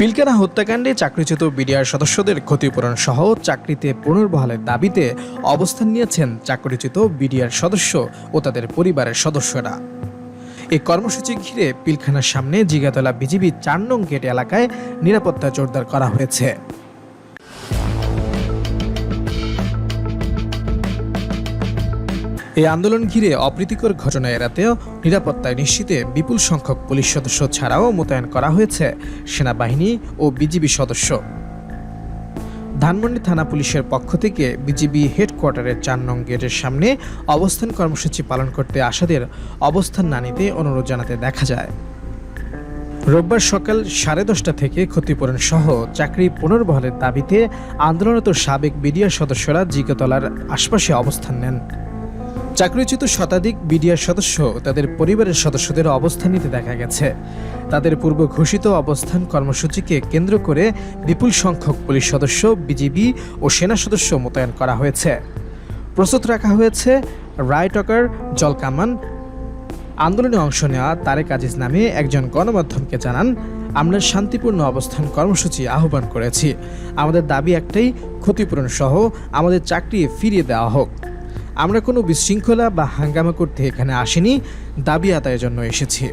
পিলকানা হত্যাকাণ্ডে চাকরিচ্যুত বিডিআর সদস্যদের ক্ষতিপূরণ সহ চাকরিতে পুনর্বহালের দাবিতে অবস্থান নিয়েছেন চাকরিচ্যুত বিডিআর সদস্য ও তাদের পরিবারের সদস্যরা। এই কর্মসূচি ঘিরে পিলখানার সামনে জিগাতলা বিজিবি চার নং গেট এলাকায় নিরাপত্তা জোরদার করা হয়েছে। এই আন্দোলন ঘিরে অপ্রীতিকর ঘটনা এড়াতেও নিরাপত্তায় নিশ্চিতে বিপুল সংখ্যক পুলিশ সদস্য ছাড়াও মোতায়েন করা হয়েছে সেনাবাহিনী ও বিজিবি সদস্য। ধানমন্ডি থানা পুলিশের পক্ষ থেকে বিজিবি হেডকোয়ার্টারের চার নং গেটের সামনে অবস্থান কর্মসূচি পালন করতে আসাদের অবস্থান না নিতে অনুরোধ জানাতে দেখা যায়। রোববার সকাল সাড়ে দশটা থেকে ক্ষতিপূরণ সহ চাকরি পুনর্বহালের দাবিতে আন্দোলনরত সাবেক বিডিআর সদস্যরা জিগতলার আশপাশে অবস্থান নেন। চাকরিচ্যুত শতাধিক বিডিআর সদস্য তাদের পরিবারের সদস্যদের অবস্থান নিতে দেখা গেছে। তাদের পূর্ব ঘোষিত অবস্থান কর্মসূচিকে কেন্দ্র করে বিপুল সংখ্যক পুলিশ সদস্য, বিজিবি ও সেনা সদস্য মোতায়েন করা হয়েছে। প্রস্তুত রাখা হয়েছে রায়টকার জলকামান। আন্দোলনে অংশ নেওয়া তারেক আজিজ নামে একজন গণমাধ্যমকে জানান, আমরা শান্তিপূর্ণ অবস্থান কর্মসূচি আহ্বান করেছি। আমাদের দাবি একটাই ক্ষতিপূরণ সহ আমাদের চাকরি ফিরিয়ে দেওয়া হোক। আমরা কোনো বিশৃঙ্খলা বা হাঙ্গামা করতে এখানে আসিনি। দাবি আদায়ের জন্য এসেছি।